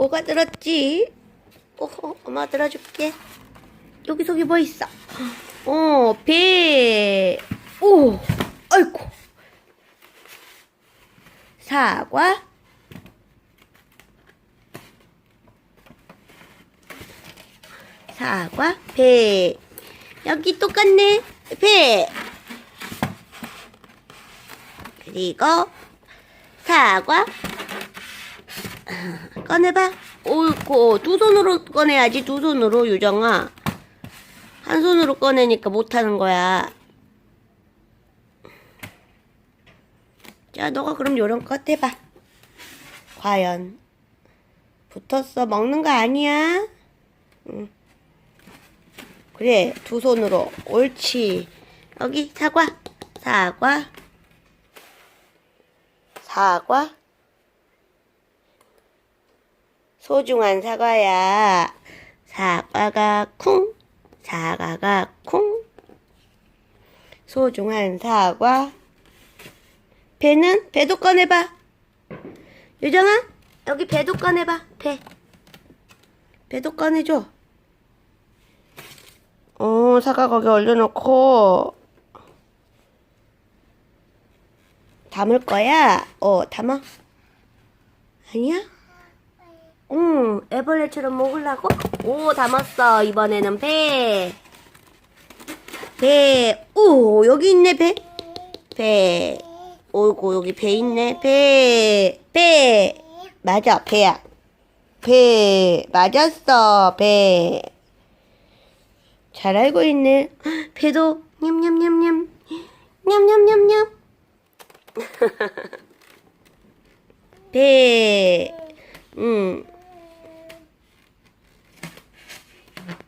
뭐가 들었지? 오호, 엄마 들어줄게. 여기 속에 뭐 있어? 어, 배. 오, 아이고. 사과. 사과, 배. 여기 똑같네. 배. 그리고 사과. 꺼내봐. 옳고 두 손으로 꺼내야지 두 손으로 유정아. 한 손으로 꺼내니까 못하는 거야. 자, 너가 그럼 요런 것 해봐. 과연 붙었어. 먹는 거 아니야? 응. 그래, 두 손으로. 옳지. 여기 사과, 사과, 사과. 소중한 사과야. 사과가 쿵, 사과가 쿵. 소중한 사과. 배는 배도 꺼내봐. 유정아, 여기 배도 꺼내봐. 배. 배도 꺼내줘. 어, 사과 거기 올려놓고 담을 거야. 어, 담아. 아니야? 응, 애벌레처럼 먹으려고? 오, 담았어. 이번에는 배. 배. 오, 여기 있네, 배. 배. 오이고, 여기 배 있네. 배. 배. 맞아, 배야. 배. 맞았어, 배. 잘 알고 있네. 헉, 배도 냠냠냠냠. 냠냠냠냠. 배. 응.